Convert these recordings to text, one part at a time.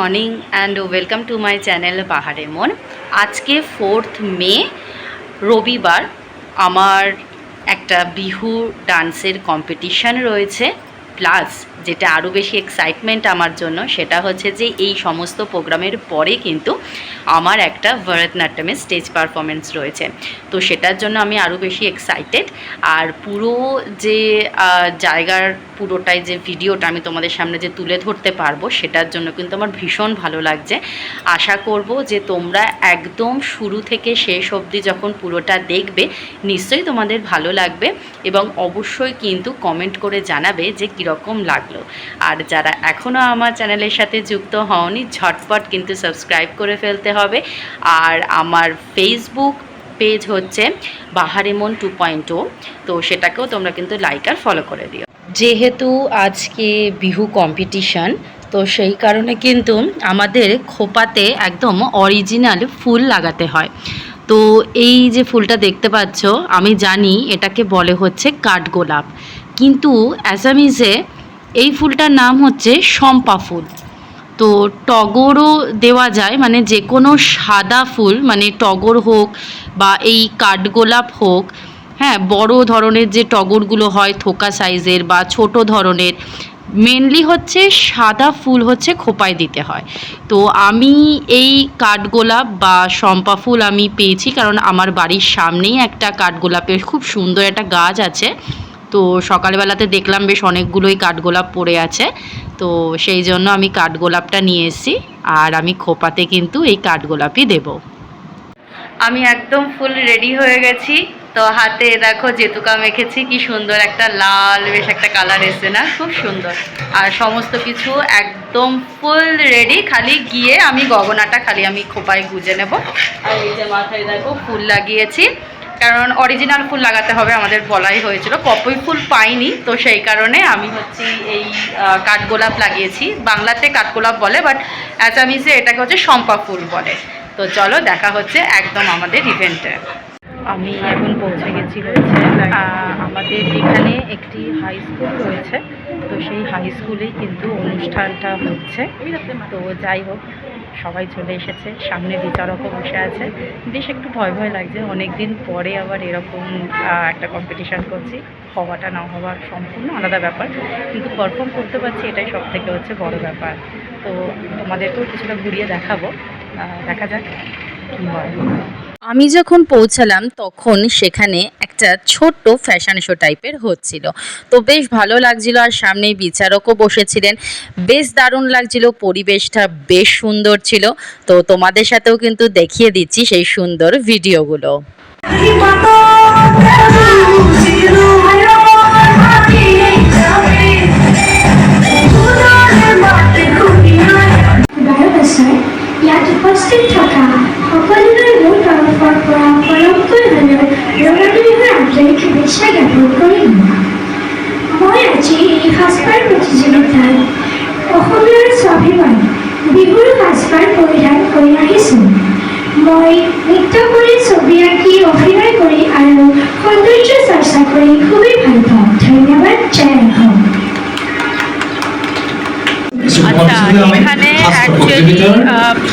Morning and welcome to my channel পাহাড়ে মন আজকে ফোর্থ মে রবিবার, আমার একটা বিহু ডান্সের কম্পিটিশান রয়েছে প্লাস যেটা আরও বেশি এক্সাইটমেন্ট আমার জন্য, সেটা হচ্ছে যে এই সমস্ত প্রোগ্রামের পরে কিন্তু আমার একটা ভরতনাট্যমের স্টেজ পারফরমেন্স রয়েছে। তো সেটার জন্য আমি আরও বেশি এক্সাইটেড আর পুরো যে জায়গার পুরোটাই যে ভিডিওটা আমি তোমাদের সামনে যে তুলে ধরতে পারব, সেটার জন্য কিন্তু আমার ভীষণ ভালো লাগছে। আশা করব যে তোমরা একদম শুরু থেকে শেষ অবধি যখন পুরোটা দেখবে, নিশ্চয়ই তোমাদের ভালো লাগবে এবং অবশ্যই কিন্তু কমেন্ট করে জানাবে যে কীরকম লাগল আর যারা এখনও আমার চ্যানেলের সাথে যুক্ত হওনি, ঝটপট কিন্তু সাবস্ক্রাইব করে ফেলতে হবে। আর আমার ফেসবুক পেজ হচ্ছে বাহারিমন টু পয়েন্ট তো সেটাকেও তোমরা কিন্তু লাইক আর ফলো করে দিও। যেহেতু আজকে বিহু কম্পিটিশন তো সেই কারণে কিন্তু আমাদের খোপাতে একদম অরিজিনাল ফুল লাগাতে হয়। তো এই যে ফুলটা দেখতে পাচ্ছ, আমি জানি এটাকে বলে হচ্ছে কাঠগোলাপ। কিন্তু অ্যাসামিজে এই ফুলটার নাম হচ্ছে শম্পা ফুল। তো টগরও দেওয়া যায় মানে যে কোনো সাদা ফুল মানে টগর হোক বা এই কাঠগোলাপ হোক হ্যাঁ বড় ধরনের যে টগরগুলো হয় থোকা সাইজের বা ছোট ধরনের মেনলি হচ্ছে সাদা ফুল হচ্ছে খোপায় দিতে হয়। তো আমি এই কাঠগোলাপ বা শম্পা ফুল আমি পেয়েছি, কারণ আমার বাড়ির সামনেই একটা কাঠগোলাপের খুব সুন্দর একটা গাছ আছে। তো সকালবেলাতে দেখলাম বেশ অনেকগুলোই কাঠগোলাপ পড়ে আছে। তো সেই জন্য আমি কাঠগোলাপটা নিয়ে এসেছি আর আমি খোপাতে কিন্তু এই কাঠগোলাপই দেব। আমি একদম ফুল রেডি হয়ে গেছি। তো হাতে দেখো জেতুকা মেখেছি, কি সুন্দর একটা লাল বেশ একটা কালার এসছে না? খুব সুন্দর। আর সমস্ত কিছু একদম ফুল রেডি, খালি গিয়ে আমি গগনাটা খালি আমি খোপায় গুজে নেব। আর এই যে মাথায় দেখো ফুল লাগিয়েছি। কারণ অরিজিনাল ফুল লাগাতে হবে আমাদের বলাই হয়েছিল। কপই ফুল পাইনি, তো সেই কারণে আমি হচ্ছে এই কাঠগোলাপ লাগিয়েছি। বাংলাতে কাঠগোলাপ বলে বাট অ্যাসামিসে এটাকে হচ্ছে শম্পা ফুল বলে। তো চলো দেখা হচ্ছে একদম আমাদের ইভেন্টে আমি এখন পৌঁছে গেছি হচ্ছে আমাদের এখানে একটি হাই স্কুল রয়েছে। তো সেই হাই স্কুলেই কিন্তু অনুষ্ঠানটা হচ্ছে। তো যাই হোক সবাই চলে এসেছে। সামনে বিচারকও বসে আছে। বেশ একটু ভয় ভয় লাগছে। অনেক দিন পরে আবার এরকম একটা কম্পিটিশান করছি। হওয়াটা না হওয়া সম্পূর্ণ আলাদা ব্যাপার। কিন্তু পারফর্ম করতে পারছি এটাই সব থেকে হচ্ছে বড় ব্যাপার। তো তোমাদেরকেও কিছুটা ঘুরিয়ে দেখাবো। দেখা যাক কী হয়। আমি যখন পৌঁছালাম তখন সেখানে একটা ছোট্ট ফ্যাশন শো টাইপের হচ্ছিল। তো বেশ ভালো লাগছিল আর সামনেই বিচারকও বসেছিলেন। বেশ দারুণ লাগছিল, পরিবেশটা বেশ সুন্দর ছিল। তো তোমাদের সাথেও কিন্তু দেখিয়ে দিচ্ছি সেই সুন্দর ভিডিওগুলো। উপস্থিত থকা সকলোৰে মোৰ তৰফৰ পৰা পৰমকৈ হ'লেও স্বাভিমান। বিহুৰ সাজপাৰ পৰিধান কৰি আহিছোঁ মই নৃত্য কৰি ছবি আঁকি অভিনয় কৰি আৰু সৌন্দৰ্য চৰ্চা কৰি খুবেই ভালো পাওঁ। ধন্যবাদ জয় অসম আচ্ছা এখানে অ্যাকচুয়ালি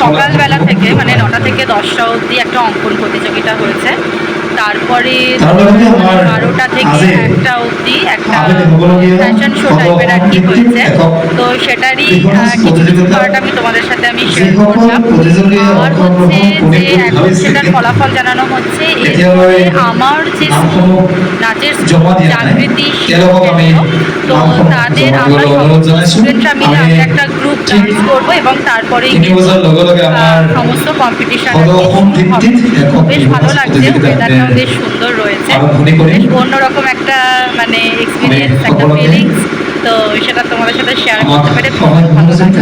সকালবেলা থেকে মানে নটা থেকে দশটা অবধি একটা অঙ্কন প্রতিযোগিতা হয়েছে। তারপরে বারোটা থেকে একটা অবধি একটা ফ্যাশন শো টাইপের আর কি হয়েছে। তো সেটারই কিছু কিছু পার্ট আমি তোমাদের সাথে আমি শেয়ার করলাম। আর হচ্ছে যে এখন সেটার ফলাফল জানানো হচ্ছে আমার যে নাচের জাগৃতি তো তাদের। স্টুডেন্টরা মিলে আমরা একটা গ্রুপ ঠিক ডান্স করব এবং তারপরে তিনি বছৰ লগে লগে আমাৰ সমস্ত কম্পিটিশন বেশ ভালো লাগছে ওয়েদারটাও বেশ সুন্দর রয়েছে। বেশ অন্যরকম একটা মানে এক্সপিরিয়েন্স একটা ফিলিংস তো সেটা তোমাদের সাথে শেয়ার করতে পেরে খুব ভালো লাগছে।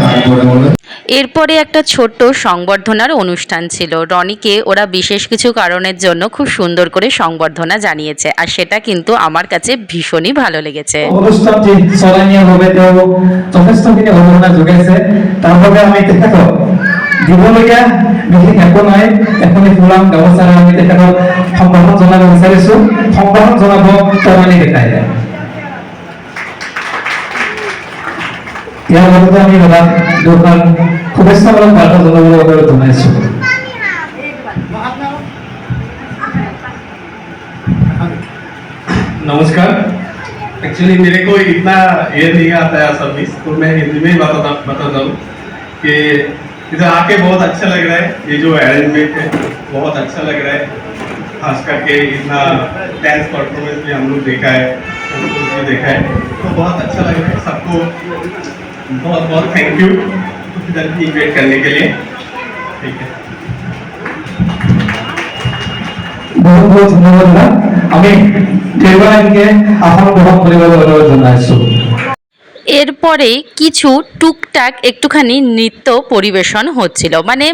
এরপরে একটা ছোট্ট সংবর্ধনার অনুষ্ঠান ছিল। রনিকে ওরা বিশেষ কিছু কারণের জন্য খুব সুন্দর করে সংবর্ধনা জানিয়েছে। আর সেটা কিন্তু আমার কাছে ভীষণই ভালো লেগেছে। অনুষ্ঠানটি চলনীয়ভাৱে তেওঁ যথেষ্টখিনি অৱদান যোগাইছে। বাবে আমি বিশেষ একো নাই। ফুলাম আমি জনাব জনাব ইয়াৰ লগতে আমি দাদাক দুখন শুভেচ্ছামূলক বাৰ্তা জনাবলৈ বাবে জনাইছোঁ नमस्कार एक्चुअली मेरे को इतना ये नहीं आता है सर्विस तो मैं हिंदी में ही बताता बताता हूँ कि इधर आके बहुत अच्छा लग रहा है ये जो अरेंजमेंट है बहुत अच्छा लग रहा है खास करके इतना डांस परफॉर्मेंस भी हम लोग देखा है फोटोज भी देखा है तो बहुत अच्छा लग रहा है सबको बहुत बहुत थैंक यू इधर इन्वाइट करने के लिए ठीक है বহুত বহুত ধন্যবাদ দাদা আমি দেওবাৰকে আসন গ্ৰহণ কৰিবলৈ অনুৰোধ জনাইছোঁ এরপরে কিছু টুকটাক একটুখানি নৃত্য পরিবেশন হচ্ছিল মানে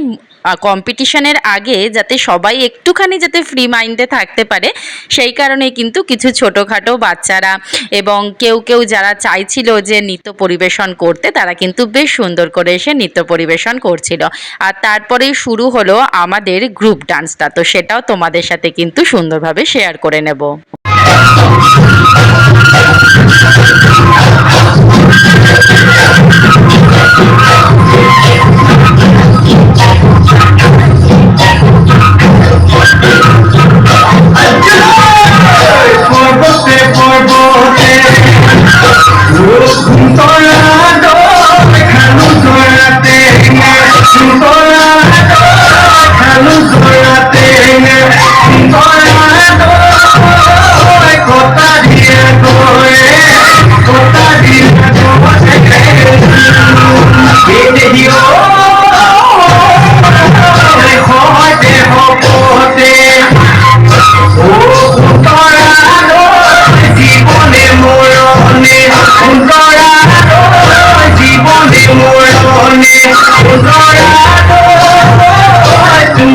কম্পিটিশনের আগে যাতে সবাই একটুখানি যাতে ফ্রি মাইন্ডে থাকতে পারে, সেই কারণে কিন্তু কিছু ছোটোখাটো বাচ্চারা এবং কেউ কেউ যারা চাইছিল যে নৃত্য পরিবেশন করতে, তারা কিন্তু বেশ সুন্দর করে এসে নৃত্য পরিবেশন করছিল। আর তারপরেই শুরু হলো আমাদের গ্রুপ ডান্সটা তো সেটাও তোমাদের সাথে কিন্তু সুন্দরভাবে শেয়ার করে নেব।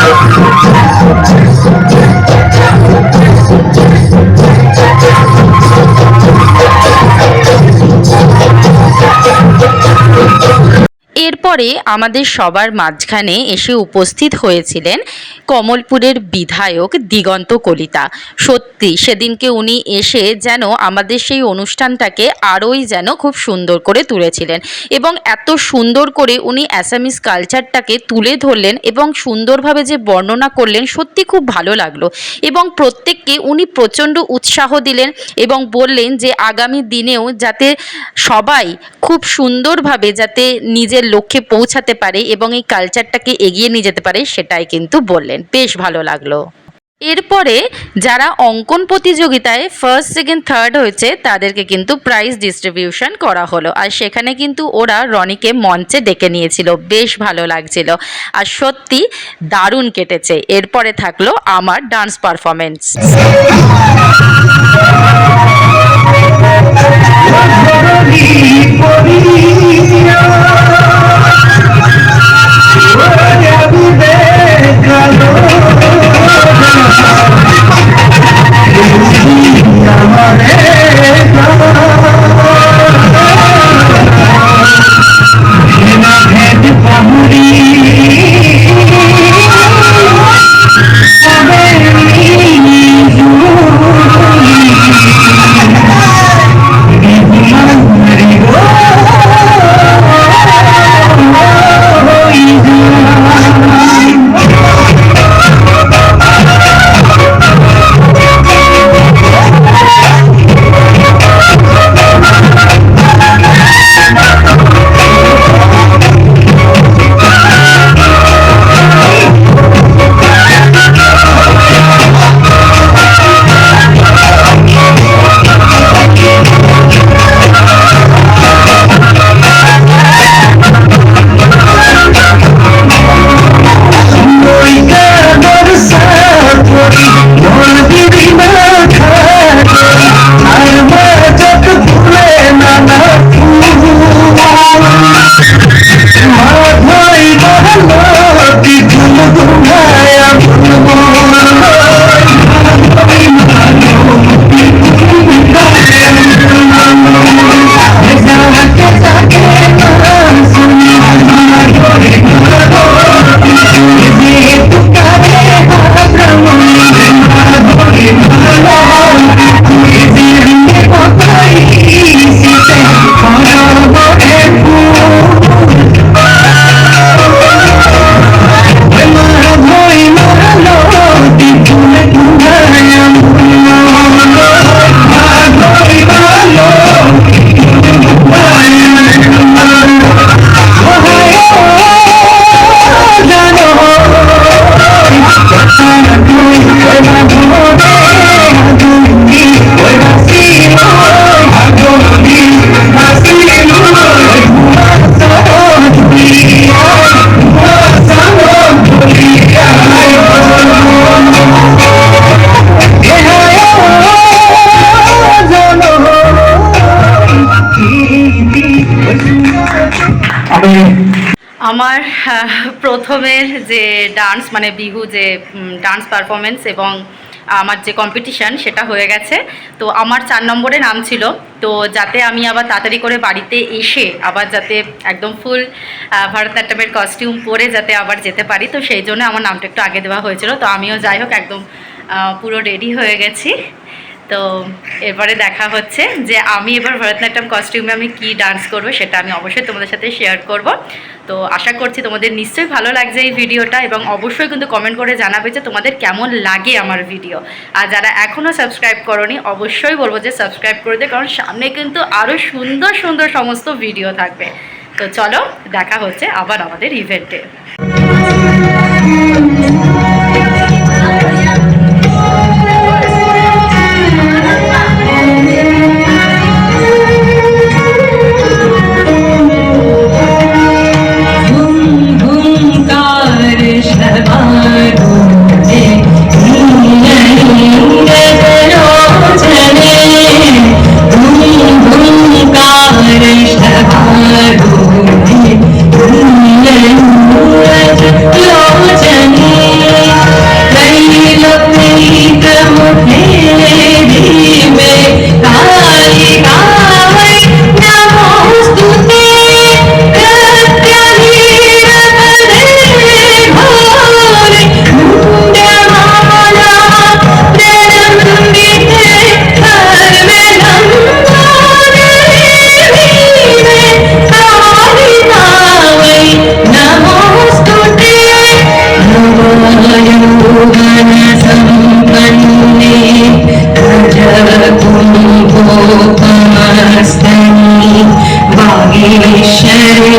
Thank you. এরপরে আমাদের সবার মাঝখানে এসে উপস্থিত হয়েছিলেন কমলপুরের বিধায়ক দিগন্ত কলিতা। সত্যি সেদিনকে উনি এসে যেন আমাদের সেই অনুষ্ঠানটাকে আরোই যেন খুব সুন্দর করে তুলেছিলেন এবং এত সুন্দর করে উনি অ্যাসামিস কালচারটাকে তুলে ধরলেন এবং সুন্দরভাবে যে বর্ণনা করলেন সত্যি খুব ভালো লাগল এবং প্রত্যেককে উনি প্রচণ্ড উৎসাহ দিলেন এবং বললেন যে আগামী দিনেও যাতে সবাই খুব সুন্দরভাবে যাতে নিজের লক্ষ্যে পৌঁছাতে পারে এবং এই কালচারটাকে এগিয়ে নিয়ে যেতে পারে সেটাই কিন্তু বললেন। বেশ ভালো লাগল। এরপরে যারা অঙ্কন প্রতিযোগিতায় ফার্স্ট সেকেন্ড থার্ড হয়েছে, তাদেরকে কিন্তু প্রাইজ ডিস্ট্রিবিউশন করা হলো। আর সেখানে কিন্তু ওরা রনিকে মঞ্চে ডেকে নিয়েছিল। বেশ ভালো লাগছিল। আর সত্যি দারুণ কেটেছে। এরপরে থাকল আমার ডান্স পারফরমেন্স প্রথমের যে ডান্স মানে বিহু যে ডান্স পারফরমেন্স এবং আমার যে কম্পিটিশান সেটা হয়ে গেছে। তো আমার চার নম্বরে নাম ছিল। তো যাতে আমি আবার তাড়াতাড়ি করে বাড়িতে এসে আবার যাতে একদম ফুল ভারতনাট্যমের কস্টিউম পরে যাতে আবার যেতে পারি, তো সেই জন্য আমার নামটা একটু আগে দেওয়া হয়েছিল। তো আমিও যাই হোক, একদম পুরো রেডি হয়ে গেছি। তো এরপরে দেখা হচ্ছে যে আমি এবার ভরতনাট্যম কস্টিউমে আমি কি ডান্স করব সেটা আমি অবশ্যই তোমাদের সাথে শেয়ার করব। তো আশা করছি তোমাদের নিশ্চয়ই ভালো লাগছে এই ভিডিওটা এবং অবশ্যই কিন্তু কমেন্ট করে জানাবে যে তোমাদের কেমন লাগে আমার ভিডিও আর যারা এখনও সাবস্ক্রাইব করনি, অবশ্যই বলব যে সাবস্ক্রাইব করে দে, কারণ সামনে কিন্তু আরও সুন্দর সুন্দর সমস্ত ভিডিও থাকবে। তো চলো, দেখা হচ্ছে আবার আমাদের ইভেন্টে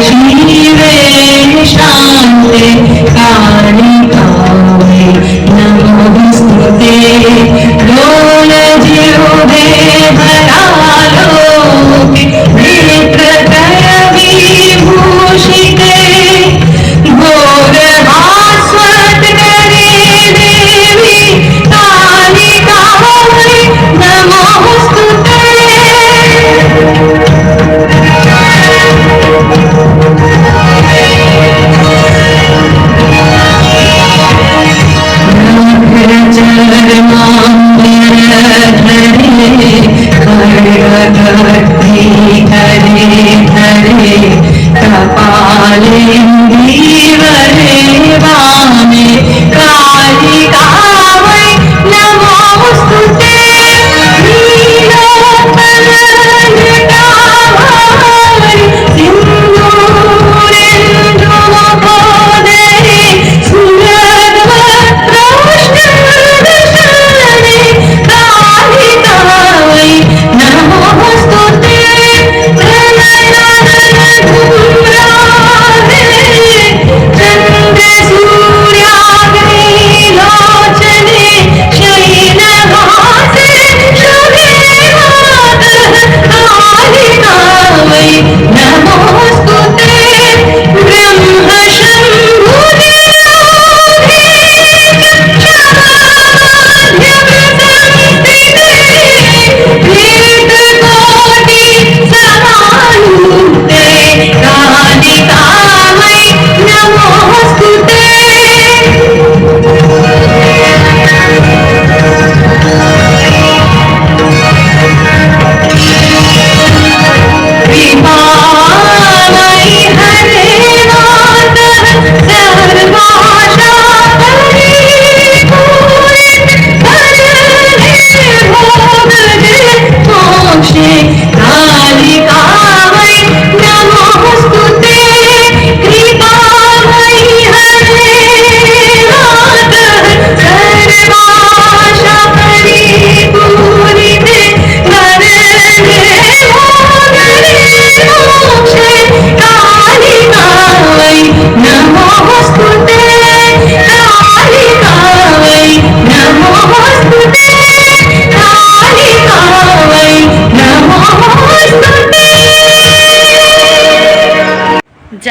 श्मि शान्त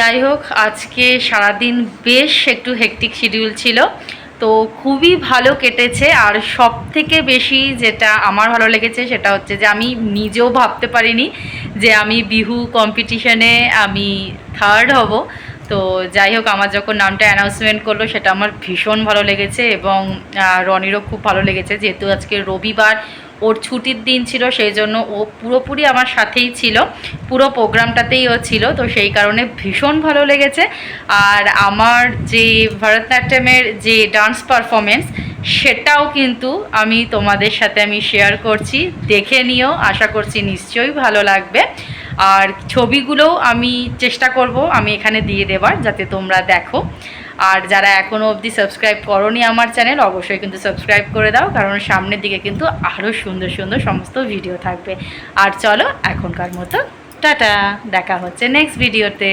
যাই হোক, আজকে সারাদিন বেশ একটু হেকটিক শিডিউল ছিল। তো খুবই ভালো কেটেছে, আর সব থেকে বেশি যেটা আমার ভালো লেগেছে সেটা হচ্ছে যে আমি নিজেও ভাবতে পারিনি যে আমি বিহু কম্পিটিশনে আমি থার্ড হব। তো যাই হোক, আমার যখন নামটা অ্যানাউন্সমেন্ট করল, সেটা আমার ভীষণ ভালো লেগেছে এবং রনিরও খুব ভালো লেগেছে। যেহেতু আজকে রবিবার ওর ছুটির দিন ছিল সেই জন্য ও পুরোপুরি আমার সাথেই ছিল। পুরো প্রোগ্রামটাতেই ও ছিল, তো সেই কারণে ভীষণ ভালো লেগেছে। আর আমার যে ভরতনাট্যমের যে ডান্স পারফরমেন্স সেটাও কিন্তু আমি তোমাদের সাথে আমি শেয়ার করছি। দেখে নিও, আশা করছি নিশ্চয়ই ভালো লাগবে। আর ছবিগুলোও আমি চেষ্টা করব, আমি এখানে দিয়ে দেবার, যাতে তোমরা দেখো। আর যারা এখনও অবধি সাবস্ক্রাইব করনি আমার চ্যানেল অবশ্যই কিন্তু সাবস্ক্রাইব করে দাও, কারণ সামনের দিকে কিন্তু আরও সুন্দর সুন্দর সমস্ত ভিডিও থাকবে। আর চলো এখনকার মতো, টাটা, দেখা হচ্ছে নেক্সট ভিডিওতে